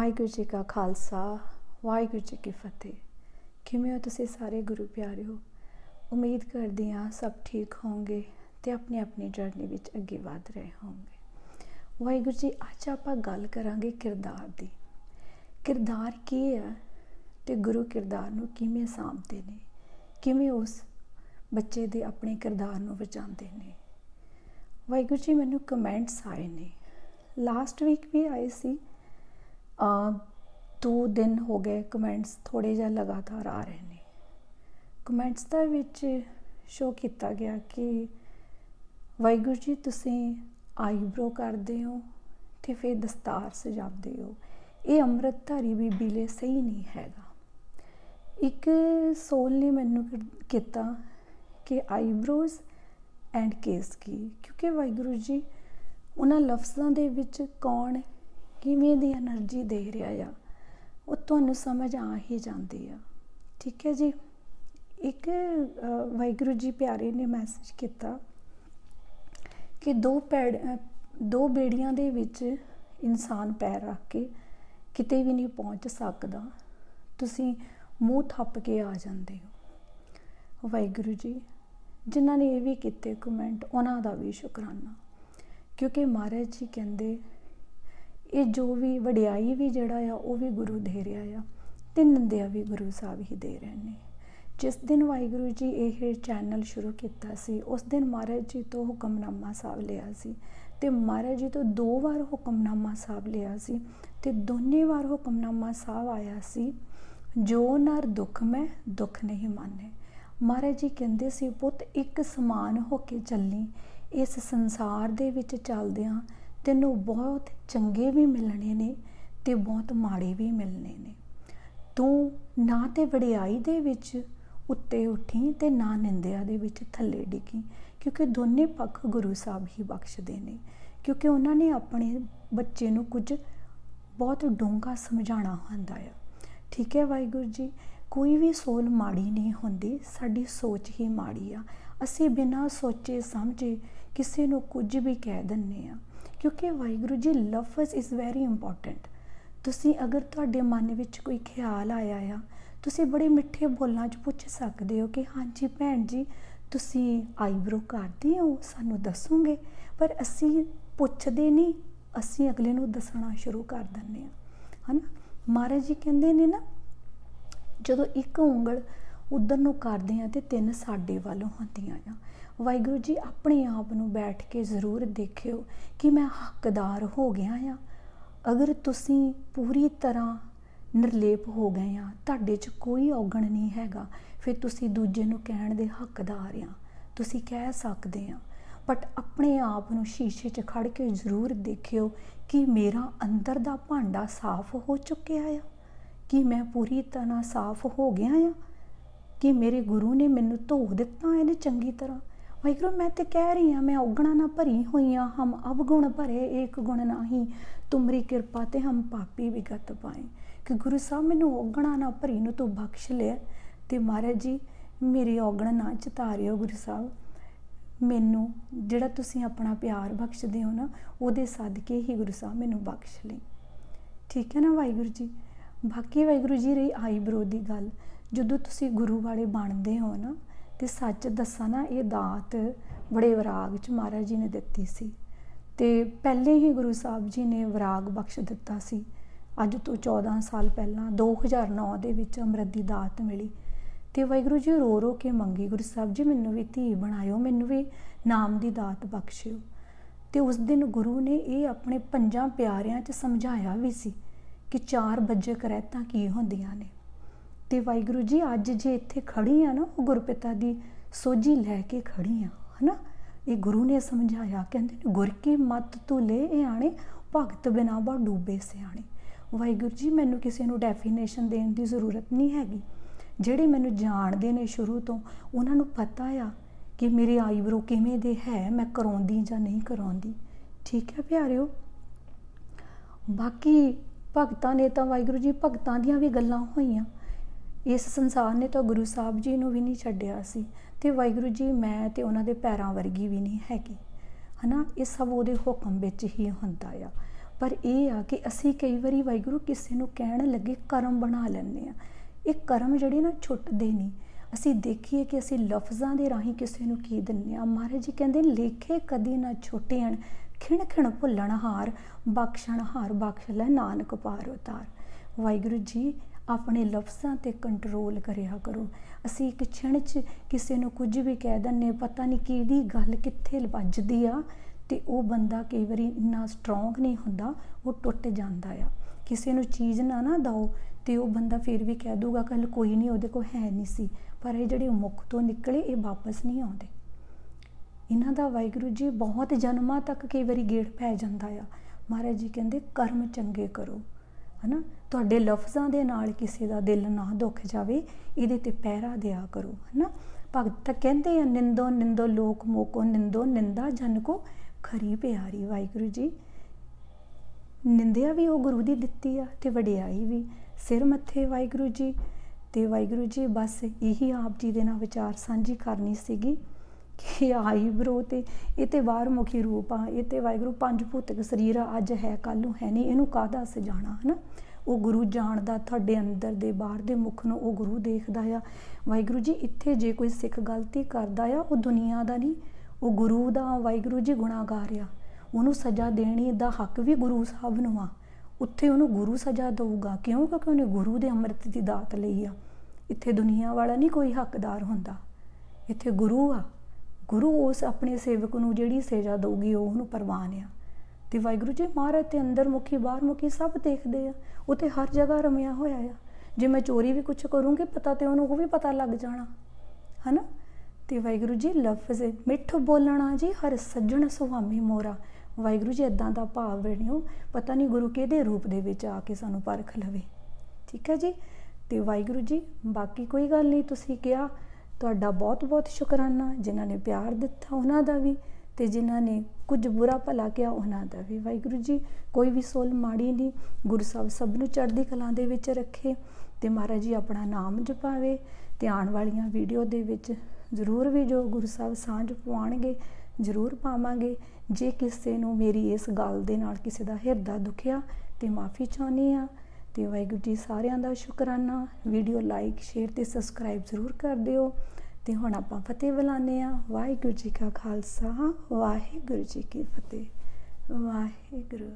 ਵਾਹਿਗੁਰੂ ਜੀ ਕਾ ਖਾਲਸਾ, ਵਾਹਿਗੁਰੂ ਜੀ ਕੀ ਫਤਿਹ। ਕਿਵੇਂ ਹੋ ਤੁਸੀਂ ਸਾਰੇ ਗੁਰੂ ਪਿਆਰਿਓ ਉਮੀਦ ਕਰਦੀ ਹਾਂ ਸਭ ਠੀਕ ਹੋਵੋਗੇ ਤੇ ਆਪਣੀ ਆਪਣੀ ਜਰਨੀ ਵਿੱਚ ਅੱਗੇ ਵਧ ਰਹੇ ਹੋਵੋਗੇ। ਵਾਹਿਗੁਰੂ ਜੀ, ਅੱਜ ਆਪਾਂ ਗੱਲ ਕਰਾਂਗੇ ਕਿਰਦਾਰ ਦੀ। ਕਿਰਦਾਰ ਕੀ ਹੈ ਤੇ ਗੁਰੂ ਕਿਰਦਾਰ ਨੂੰ ਕਿਵੇਂ ਸਾਂਭਦੇ ਨੇ? ਕਿਵੇਂ ਉਸ ਬੱਚੇ ਦੇ ਆਪਣੇ ਕਿਰਦਾਰ ਨੂੰ ਬਚਾਉਂਦੇ ਨੇ? ਵਾਹਿਗੁਰੂ ਜੀ, ਮੈਨੂੰ ਕਮੈਂਟਸ ਆਏ ਨੇ। ਲਾਸਟ ਵੀਕ ਵੀ ਆਏ ਸੀ ਦੋ ਦਿਨ ਹੋ ਗਏ ਕਮੈਂਟਸ ਥੋੜੇ ਜਿਹਾ ਲਗਾਤਾਰ ਆ ਰਹੇ ਨੇ। ਕਮੈਂਟਸ ਦਾ ਵਿੱਚ ਸ਼ੋ ਕੀਤਾ ਗਿਆ ਕਿ ਵਾਹਿਗੁਰੂ ਜੀ, ਤੁਸੀਂ ਆਈਬ੍ਰੋ ਕਰਦੇ ਹੋ ਤੇ ਫਿਰ ਦਸਤਾਰ ਸਜਾਉਂਦੇ ਹੋ। ਇਹ ਅੰਮ੍ਰਿਤਧਾਰੀ ਬੀਬੀ ਲਈ ਸਹੀ ਨਹੀਂ ਹੈਗਾ। ਇੱਕ ਸੋਲ ਨੇ ਮੈਨੂੰ ਕੀਤਾ ਕਿ ਆਈਬ੍ਰੋਜ਼ ਐਂਡ ਕੇਸ ਕੀ ਕਿਉਂਕਿ ਵਾਹਿਗੁਰੂ ਜੀ, ਉਹਨਾਂ ਲਫ਼ਜ਼ਾਂ ਦੇ ਵਿੱਚ ਕੌਣ ਕਿਵੇਂ ਦੀ એનર્ਜੀ ਦੇ ਰਿਹਾ ਆ, ਉਹ ਤੁਹਾਨੂੰ ਸਮਝ ਆ ਹੀ ਜਾਂਦੀ ਆ। ਠੀਕ ਹੈ ਜੀ? ਇੱਕ ਵਾਹਿਗੁਰੂ ਜੀ ਪਿਆਰੇ ਨੇ ਮੈਸੇਜ ਕੀਤਾ ਕਿ ਦੋ ਪੈੜ ਦੋ ਬੇੜੀਆਂ ਦੇ ਵਿੱਚ ਇਨਸਾਨ ਪੈਰ ਰੱਖ ਕੇ ਕਿਤੇ ਵੀ ਨਹੀਂ ਪਹੁੰਚ ਸਕਦਾ। ਤੁਸੀਂ ਮੂੰਹ ਥੱਪ ਕੇ ਆ ਜਾਂਦੇ ਹੋ। ਵਾਹਿਗੁਰੂ ਜੀ, ਜਿਨ੍ਹਾਂ ਨੇ ਇਹ ਵੀ ਕੀਤੇ ਕਮੈਂਟ ਉਹਨਾਂ ਦਾ ਵੀ ਸ਼ੁਕਰਾਨਾ। ਕਿਉਂਕਿ ਮਹਾਰਾਜ ਜੀ ਕਹਿੰਦੇ ਇਹ ਜੋ ਵੀ ਵਡਿਆਈ ਵੀ ਜਿਹੜਾ ਆ, ਉਹ ਵੀ ਗੁਰੂ ਦੇ ਰਿਹਾ ਆ ਤੇ ਨਿੰਦਿਆ ਵੀ ਗੁਰੂ ਸਾਹਿਬ ਹੀ ਦੇ ਰਹੇ ਨੇ। ਜਿਸ ਦਿਨ ਵਾਹਿਗੁਰੂ ਜੀ ਇਹ ਚੈਨਲ ਸ਼ੁਰੂ ਕੀਤਾ ਸੀ, ਉਸ ਦਿਨ ਮਹਾਰਾਜ ਜੀ ਤੋਂ ਹੁਕਮਨਾਮਾ ਸਾਹਿਬ ਲਿਆ ਸੀ ਤੇ ਮਹਾਰਾਜ ਜੀ ਤੋਂ ਦੋ ਵਾਰ ਹੁਕਮਨਾਮਾ ਸਾਹਿਬ ਲਿਆ ਸੀ ਤੇ ਦੋਨੇ ਵਾਰ ਹੁਕਮਨਾਮਾ ਸਾਹਿਬ ਆਇਆ ਸੀ, ਜੋ ਨਰ ਦੁੱਖ ਮੈਂ, ਦੁੱਖ ਨਹੀਂ ਮੰਨੇ। ਮਹਾਰਾਜ ਜੀ ਕਹਿੰਦੇ ਸੀ, ਪੁੱਤ, ਇੱਕ ਸਮਾਨ ਹੋ ਕੇ ਚੱਲੀ, ਇਸ ਸੰਸਾਰ ਦੇ ਵਿੱਚ ਚੱਲਦਿਆਂ ਤੈਨੂੰ ਬਹੁਤ ਚੰਗੇ ਵੀ ਮਿਲਣੇ ਨੇ ਤੇ ਬਹੁਤ ਮਾੜੇ ਵੀ ਮਿਲਣੇ ਨੇ। ਤੂੰ ਨਾ ਤੇ ਵਡਿਆਈ ਦੇ ਵਿੱਚ ਉੱਤੇ ਉੱਠੀ ਤੇ ਨਾ ਨਿੰਦਿਆ ਦੇ ਵਿੱਚ ਥੱਲੇ ਡਿੱਗੀ, ਕਿਉਂਕਿ ਦੋਨੇ ਪੱਖ ਗੁਰੂ ਸਾਹਿਬ ਹੀ ਬਖਸ਼ਦੇ ਨੇ। ਕਿਉਂਕਿ ਉਹਨਾਂ ਨੇ ਆਪਣੇ ਬੱਚੇ ਨੂੰ ਕੁਝ ਬਹੁਤ ਡੂੰਘਾ ਸਮਝਾਉਣਾ ਹੁੰਦਾ ਆ। ਠੀਕ ਹੈ ਵਾਹਿਗੁਰੂ ਜੀ, ਕੋਈ ਵੀ ਸੋਲ ਮਾੜੀ ਨਹੀਂ ਹੁੰਦੀ, ਸਾਡੀ ਸੋਚ ਹੀ ਮਾੜੀ ਆ। ਅਸੀਂ ਬਿਨਾਂ ਸੋਚੇ ਸਮਝੇ ਕਿਸੇ ਨੂੰ ਕੁਝ ਵੀ ਕਹਿ ਦਿੰਨੇ ਆ। ਕਿਉਂਕਿ ਵਾਹਿਗੁਰੂ ਜੀ ਲਫ਼ਜ਼ ਇਜ਼ ਵੈਰੀ ਇੰਪੋਰਟੈਂਟ ਤੁਸੀਂ ਅਗਰ ਤੁਹਾਡੇ ਮਨ ਵਿੱਚ ਕੋਈ ਖਿਆਲ ਆਇਆ ਆ, ਤੁਸੀਂ ਬੜੇ ਮਿੱਠੇ ਬੋਲਾਂ 'ਚ ਪੁੱਛ ਸਕਦੇ ਹੋ ਕਿ ਹਾਂਜੀ ਭੈਣ ਜੀ, ਤੁਸੀਂ ਆਈਬ੍ਰੋ ਕਰਦੇ ਹੋ, ਸਾਨੂੰ ਦੱਸੋਗੇ? ਪਰ ਅਸੀਂ ਪੁੱਛਦੇ ਨਹੀਂ, ਅਸੀਂ ਅਗਲੇ ਨੂੰ ਦੱਸਣਾ ਸ਼ੁਰੂ ਕਰ ਦਿੰਨੇ ਆ ਹਨਾ? ਮਹਾਰਾਜ ਜੀ ਕਹਿੰਦੇ ਨੇ ਨਾ, ਜਦੋਂ ਇੱਕ ਉਂਗਲ ਉਧਰ ਨੂੰ ਕਰਦੇ ਆ ਤੇ ਤਿੰਨ ਸਾਡੇ ਵੱਲ ਹੁੰਦੀਆਂ ਆ। ਵਾਹਿਗੁਰੂ ਜੀ, ਆਪਣੇ ਆਪ ਨੂੰ ਬੈਠ ਕੇ ਜ਼ਰੂਰ ਦੇਖਿਓ ਕਿ ਮੈਂ ਹੱਕਦਾਰ ਹੋ ਗਿਆ ਆ ਅਗਰ ਤੁਸੀਂ ਪੂਰੀ ਤਰ੍ਹਾਂ ਨਿਰਲੇਪ ਹੋ ਗਏ ਆ ਤੁਹਾਡੇ 'ਚ ਕੋਈ ਔਗਣ ਨਹੀਂ ਹੈਗਾ। ਫਿਰ ਤੁਸੀਂ ਦੂਜੇ ਨੂੰ ਕਹਿਣ ਦੇ ਹੱਕਦਾਰ ਆ ਤੁਸੀਂ ਕਹਿ ਸਕਦੇ ਆ ਬਟ ਆਪਣੇ ਆਪ ਨੂੰ ਸ਼ੀਸ਼ੇ 'ਚ ਖੜ ਕੇ ਜ਼ਰੂਰ ਦੇਖਿਓ ਕਿ ਮੇਰਾ ਅੰਦਰ ਦਾ ਭਾਂਡਾ ਸਾਫ਼ ਹੋ ਚੁੱਕਿਆ ਆ। ਕਿ ਮੈਂ ਪੂਰੀ ਤਰ੍ਹਾਂ ਸਾਫ਼ ਹੋ ਗਿਆ ਆ। ਕਿ ਮੇਰੇ ਗੁਰੂ ਨੇ ਮੈਨੂੰ ਧੋ ਦਿੱਤਾ ਇਹਨੇ ਚੰਗੀ ਤਰ੍ਹਾਂ। ਵਾਹਿਗੁਰੂ, ਮੈਂ ਤੇ ਕਹਿ ਰਹੀ ਆ ਮੈਂ ਔਗਣਾ ਨਾ ਭਰੀ ਹੋਈ ਆ ਹਮ ਅਵਗੁਣ ਭਰੇ, ਏਕ ਗੁਣ ਨਹੀਂ। ਤੁਮਰੀ ਕਿਰਪਾ ਤੇ ਹਮ ਪਾਪੀ ਵਿਗਤ ਪਾਏ। ਕਿ ਗੁਰੂ ਸਾਹਿਬ ਮੈਨੂੰ ਔਗਣਾ ਨਾ ਭਰੀ ਨੂੰ ਤੂੰ ਬਖਸ਼ ਲਿਆ। ਤੇ ਮਹਾਰਾਜ ਜੀ, ਮੇਰੀ ਔਗਣ ਨਾ ਚਤਾਰਿਓ ਗੁਰੂ ਸਾਹਿਬ। ਮੈਨੂੰ ਜਿਹੜਾ ਤੁਸੀਂ ਆਪਣਾ ਪਿਆਰ ਬਖਸ਼ਦੇ ਹੋ ਨਾ, ਉਹਦੇ ਸਦਕੇ ਹੀ ਗੁਰੂ ਸਾਹਿਬ ਮੈਨੂੰ ਬਖਸ਼ ਲਈ ਠੀਕ ਹੈ ਨਾ ਵਾਹਿਗੁਰੂ ਜੀ? ਬਾਕੀ ਵਾਹਿਗੁਰੂ ਜੀ ਰਹੀ ਆਈਬ੍ਰੋ ਦੀ ਗੱਲ। ਜਦੋਂ ਤੁਸੀਂ ਗੁਰੂ ਵਾਲੇ ਬਣਦੇ ਹੋ ਨਾ ਤੇ ਸੱਚ ਦੱਸਾਂ ਨਾ, ਇਹ ਦਾਤ ਬੜੇ ਵਿਰਾਗ ਚ ਮਹਾਰਾਜ ਜੀ ਨੇ ਦਿੱਤੀ ਸੀ। ਤੇ ਪਹਿਲੇ ਹੀ ਗੁਰੂ ਸਾਹਿਬ ਜੀ ਨੇ ਵਿਰਾਗ ਬਖਸ਼ ਦਿੱਤਾ ਸੀ। ਅੱਜ ਤੋਂ 14 ਸਾਲ ਪਹਿਲਾਂ 2009 ਦੇ ਵਿੱਚ ਅੰਮ੍ਰਿਤ ਦੀ ਦਾਤ ਮਿਲੀ। ਤੇ ਵਾਹਿਗੁਰੂ ਜੀ, ਰੋ ਰੋ ਕੇ ਮੰਗੀ ਗੁਰੂ ਸਾਹਿਬ ਜੀ, ਮੈਨੂੰ ਵੀ ਧੀ ਬਣਾਇਓ, ਮੈਨੂੰ ਵੀ ਨਾਮ ਦੀ ਦਾਤ ਬਖਸ਼ਿਓ। ਤੇ ਉਸ ਦਿਨ ਗੁਰੂ ਨੇ ਇਹ ਆਪਣੇ ਪੰਜਾਂ ਪਿਆਰਿਆਂ 'ਚ ਸਮਝਾਇਆ ਵੀ ਸੀ ਕਿ ਚਾਰ ਬੱਜੇ ਕਰੈਤਾਂ ਕੀ ਹੁੰਦੀਆਂ ਨੇ। ਤੇ ਵਾਹਿਗੁਰੂ ਜੀ, ਅੱਜ ਜੇ ਇੱਥੇ ਖੜੀ ਆ ਨਾ, ਉਹ ਗੁਰਪਿਤਾ ਦੀ ਸੋਝੀ ਲੈ ਕੇ ਖੜੀ ਆ, ਹਨਾ? ਇਹ ਗੁਰੂ ਨੇ ਸਮਝਾਇਆ, ਕਹਿੰਦੇ ਨੇ, ਗੁਰ ਕੀ ਮਤ ਤੂੰ ਲੈ ਇਹ ਆਣੇ ਭਗਤ ਬਿਨਾ ਬਾ ਡੂਬੇ ਸਿਆਣੇ। ਵਾਹਿਗੁਰੂ ਜੀ, ਮੈਨੂੰ ਕਿਸੇ ਨੂੰ ਡੈਫੀਨੇਸ਼ਨ ਦੇਣ ਦੀ ਜ਼ਰੂਰਤ ਨਹੀਂ ਹੈਗੀ। ਜਿਹੜੇ ਮੈਨੂੰ ਜਾਣਦੇ ਨੇ ਸ਼ੁਰੂ ਤੋਂ, ਉਹਨਾਂ ਨੂੰ ਪਤਾ ਆ ਕਿ ਮੇਰੀ ਆਈਬ੍ਰੋ ਕਿਵੇਂ ਦੇ ਹੈ, ਮੈਂ ਕਰਾਉਂਦੀ ਜਾਂ ਨਹੀਂ ਕਰਾਉਂਦੀ। ਠੀਕ ਹੈ ਪਿਆਰਿਓ? ਬਾਕੀ ਭਗਤਾਂ ਨੇ ਤਾਂ ਵਾਹਿਗੁਰੂ ਜੀ, ਭਗਤਾਂ ਦੀਆਂ ਵੀ ਗੱਲਾਂ ਹੋਈਆਂ। ਇਸ ਸੰਸਾਰ ਨੇ ਤਾਂ ਗੁਰੂ ਸਾਹਿਬ ਜੀ ਨੂੰ ਵੀ ਨਹੀਂ ਛੱਡਿਆ ਸੀ ਤੇ ਵਾਹਿਗੁਰੂ ਜੀ, ਮੈਂ ਤੇ ਉਹਨਾਂ ਦੇ ਪੈਰਾਂ ਵਰਗੀ ਵੀ ਨਹੀਂ ਹੈਗੀ, ਹਨਾ? ਇਹ ਸਭ ਉਹਦੇ ਹੁਕਮ ਵਿੱਚ ਹੀ ਹੁੰਦਾ ਆ। ਪਰ ਇਹ ਆ ਕਿ ਅਸੀਂ ਕਈ ਵਾਰੀ ਵਾਹਿਗੁਰੂ ਕਿਸੇ ਨੂੰ ਕਹਿਣ ਲੱਗੇ ਕਰਮ ਬਣਾ ਲੈਂਦੇ ਆ। ਇਹ ਕਰਮ ਜਿਹੜੇ ਨਾ ਛੁੱਟਦੇ ਨਹੀਂ। ਅਸੀਂ ਦੇਖੀਏ ਕਿ ਅਸੀਂ ਲਫ਼ਜ਼ਾਂ ਦੇ ਰਾਹੀਂ ਕਿਸੇ ਨੂੰ ਕੀ ਦਿੰਨੇ ਆ। ਮਹਾਰਾਜ ਜੀ ਕਹਿੰਦੇ, ਲੇਖੇ ਕਦੀ ਨਾ ਛੁੱਟਣ ਖਿਣ ਖਿਣ ਭੁੱਲਣ ਹਾਰ ਬਖਸ਼ਣ ਹਾਰ ਬਖਸ਼ ਲੈ ਨਾਨਕ ਪਾਰ ਉਤਾਰ। ਵਾਹਿਗੁਰੂ ਜੀ ਆਪਣੇ ਲਫ਼ਜ਼ਾਂ ਤੇ ਕੰਟਰੋਲ ਕਰਿਆ ਕਰੋ। ਅਸੀਂ ਇੱਕ ਛਿਣ 'ਚ ਕਿਸੇ ਨੂੰ ਕੁਝ ਵੀ ਕਹਿ ਦਿੰਨੇ ਪਤਾ ਨਹੀਂ ਕਿਹਦੀ ਗੱਲ ਕਿੱਥੇ ਵੱਜਦੀ ਆ ਤੇ ਉਹ ਬੰਦਾ ਕਈ ਵਾਰੀ ਇੰਨਾ ਸਟਰੋਂਗ ਨਹੀਂ ਹੁੰਦਾ, ਉਹ ਟੁੱਟ ਜਾਂਦਾ ਆ। ਕਿਸੇ ਨੂੰ ਚੀਜ਼ ਨਾ ਨਾ ਦਿਓ ਤੇ ਉਹ ਬੰਦਾ ਫਿਰ ਵੀ ਕਹਿ ਦੂਗਾ ਕੱਲ ਕੋਈ ਨਹੀਂ ਉਹਦੇ ਕੋਲ ਹੈ ਨਹੀਂ ਸੀ। ਪਰ ਇਹ ਜਿਹੜੇ ਮੁਖ ਤੋਂ ਨਿਕਲੇ, ਇਹ ਵਾਪਸ ਨਹੀਂ ਆਉਂਦੇ। ਇਹਨਾਂ ਦਾ ਵਾਹਿਗੁਰੂ ਜੀ ਬਹੁਤ ਜਨਮਾਂ ਤੱਕ ਕਈ ਵਾਰੀ ਗੇੜ ਪੈ ਜਾਂਦਾ ਆ। ਮਹਾਰਾਜ ਜੀ ਕਹਿੰਦੇ, ਕਰਮ ਚੰਗੇ ਕਰੋ। ਹਨਾ? ਤੁਹਾਡੇ ਲਫ਼ਜ਼ਾਂ ਦੇ ਨਾਲ ਕਿਸੇ ਦਾ ਦਿਲ ਨਾ ਦੁੱਖ ਜਾਵੇ, ਇਹਦੇ ਤੇ ਪਹਿਰਾ ਦਿਆ ਕਰੋ, ਹਨਾ? ਭਗਤ ਕਹਿੰਦੇ ਆ, ਨਿੰਦੋ ਨਿੰਦੋ ਲੋਕ ਮੋਕੋ, ਨਿੰਦੋ ਨਿੰਦਾ ਜਨ ਕੋ ਖਰੀ ਪਿਆਰੀ। ਵਾਹਿਗੁਰੂ ਜੀ, ਨਿੰਦਿਆ ਵੀ ਉਹ ਗੁਰੂ ਦੀ ਦਿੱਤੀ ਆ ਤੇ ਵਡਿਆਈ ਵੀ, ਸਿਰ ਮੱਥੇ ਵਾਹਿਗੁਰੂ ਜੀ। ਤੇ ਵਾਹਿਗੁਰੂ ਜੀ, ਬਸ ਇਹੀ ਆਪ ਜੀ ਦੇ ਨਾਲ ਵਿਚਾਰ ਸਾਂਝੀ ਕਰਨੀ ਸੀਗੀ। ਕਿ ਆਈ ਤੇ ਇਹ ਤੇ ਬਾਹਰ ਮੁਖੀ ਰੂਪ ਆ, ਇਹ ਤੇ ਵਾਹਿਗੁਰੂ ਪੰਜ ਭੂਤਿਕ ਸਰੀਰ ਆ, ਅੱਜ ਹੈ ਕੱਲ ਨੂੰ ਹੈ ਨਹੀਂ, ਇਹਨੂੰ ਕਾਹਦਾ ਸਜਾਣਾ ਹਨਾ? ਉਹ ਗੁਰੂ ਜਾਣਦਾ ਤੁਹਾਡੇ ਅੰਦਰ ਦੇ ਬਾਹਰ ਦੇ ਮੁਖ ਨੂੰ, ਉਹ ਗੁਰੂ ਦੇਖਦਾ ਆ। ਵਾਹਿਗੁਰੂ ਜੀ, ਇੱਥੇ ਜੇ ਕੋਈ ਸਿੱਖ ਗਲਤੀ ਕਰਦਾ ਆ, ਉਹ ਦੁਨੀਆ ਦਾ ਨਹੀਂ, ਉਹ ਗੁਰੂ ਦਾ, ਵਾਹਿਗੁਰੂ ਜੀ ਗੁਨਾਹਗਾਰ ਆ। ਉਹਨੂੰ ਸਜ਼ਾ ਦੇਣੀ ਦਾ ਹੱਕ ਵੀ ਗੁਰੂ ਸਾਹਿਬ ਨੂੰ ਆ। ਉੱਥੇ ਉਹਨੂੰ ਗੁਰੂ ਸਜ਼ਾ ਦਊਗਾ, ਕਿਉਂ? ਕਿਉਂਕਿ ਉਹਨੇ ਗੁਰੂ ਦੇ ਅੰਮ੍ਰਿਤ ਦੀ ਦਾਤ ਲਈ ਆ। ਇੱਥੇ ਦੁਨੀਆ ਵਾਲਾ ਨਹੀਂ ਕੋਈ ਹੱਕਦਾਰ ਹੁੰਦਾ। ਇੱਥੇ ਗੁਰੂ ਆ। ਗੁਰੂ ਉਸ ਆਪਣੇ ਸੇਵਕ ਨੂੰ ਜਿਹੜੀ ਸਜ਼ਾ ਦਊਗੀ, ਉਹ ਉਹਨੂੰ ਪ੍ਰਵਾਨ ਆ। ਤੇ ਵਾਹਿਗੁਰੂ ਜੀ ਮਹਾਰਾਜ ਤੇ ਅੰਦਰ ਮੁਖੀ, ਬਾਹਰ ਮੁਖੀ ਸਭ ਦੇਖਦੇ ਆ। ਉਹ ਤੇ ਹਰ ਜਗ੍ਹਾ ਰਮਿਆ ਹੋਇਆ ਆ। ਜੇ ਮੈਂ ਚੋਰੀ ਵੀ ਕੁਝ ਕਰੂੰਗੀ, ਪਤਾ ਤੇ ਉਹਨੂੰ ਉਹ ਵੀ ਪਤਾ ਲੱਗ ਜਾਣਾ। ਹਨਾ? ਤੇ ਵਾਹਿਗੁਰੂ ਜੀ ਲਫ਼ਜ਼, ਮਿੱਠ ਬੋਲਣਾ ਜੀ, ਹਰ ਸੱਜਣ ਸੁਹਾਮੀ ਮੋਰਾ ਵਾਹਿਗੁਰੂ ਜੀ ਇਦਾਂ ਦਾ ਭਾਵ ਬਣਿਓ ਪਤਾ ਨਹੀਂ ਗੁਰੂ ਕਿਹਦੇ ਰੂਪ ਦੇ ਵਿੱਚ ਆ ਕੇ ਸਾਨੂੰ ਪਰਖ ਲਵੇ। ਠੀਕ ਹੈ ਜੀ? ਤੇ ਵਾਹਿਗੁਰੂ ਜੀ, ਬਾਕੀ ਕੋਈ ਗੱਲ ਨਹੀਂ ਤੁਸੀਂ ਕਿਹਾ ਤੁਹਾਡਾ ਬਹੁਤ ਬਹੁਤ ਸ਼ੁਕਰਾਨਾ, ਜਿਨ੍ਹਾਂ ਨੇ ਪਿਆਰ ਦਿੱਤਾ ਉਹਨਾਂ ਦਾ ਵੀ ਤੇ ਜਿਨ੍ਹਾਂ ਨੇ ਕੁਝ ਬੁਰਾ ਭਲਾ ਕਿਹਾ ਉਹਨਾਂ ਦਾ ਵੀ। ਵਾਹਿਗੁਰੂ ਜੀ, ਕੋਈ ਵੀ ਸੋਲ ਮਾੜੀ ਨਹੀਂ ਗੁਰੂ ਸਾਹਿਬ ਸਭ ਨੂੰ ਚੜ੍ਹਦੀ ਕਲਾਂ ਦੇ ਵਿੱਚ ਰੱਖੇ ਤੇ ਮਹਾਰਾਜ ਜੀ ਆਪਣਾ ਨਾਮ ਜਪਾਵੇ ਤੇ ਆਉਣ ਵਾਲੀਆਂ ਵੀਡੀਓ ਦੇ ਵਿੱਚ ਜ਼ਰੂਰ ਵੀ ਜੋ ਗੁਰੂ ਸਾਹਿਬ ਸਾਂਝ ਪਵਾਉਣਗੇ, ਜ਼ਰੂਰ ਪਾਵਾਂਗੇ। ਜੇ ਕਿਸੇ ਨੂੰ ਮੇਰੀ ਇਸ ਗੱਲ ਦੇ ਨਾਲ ਕਿਸੇ ਦਾ ਹਿਰਦਾ ਦੁਖਿਆ ਤੇ ਮਾਫੀ ਚਾਹੁੰਦੀ ਆ ਤੇ ਵਾਹਿਗੁਰੂ ਜੀ ਸਾਰਿਆਂ ਦਾ ਸ਼ੁਕਰਾਨਾ। ਵੀਡੀਓ ਲਾਈਕ, ਸ਼ੇਅਰ ਤੇ ਸਬਸਕ੍ਰਾਈਬ ਜ਼ਰੂਰ ਕਰ ਦਿਓ। ਤੇ ਹੁਣ ਆਪਾਂ ਫਤਿਹ ਬੁਲਾਉਂਦੇ ਆ ਵਾਹਿਗੁਰੂ ਜੀ ਕਾ ਖਾਲਸਾ, ਵਾਹਿਗੁਰੂ ਜੀ ਕੀ ਫਤਿਹ। ਵਾਹਿਗੁਰੂ।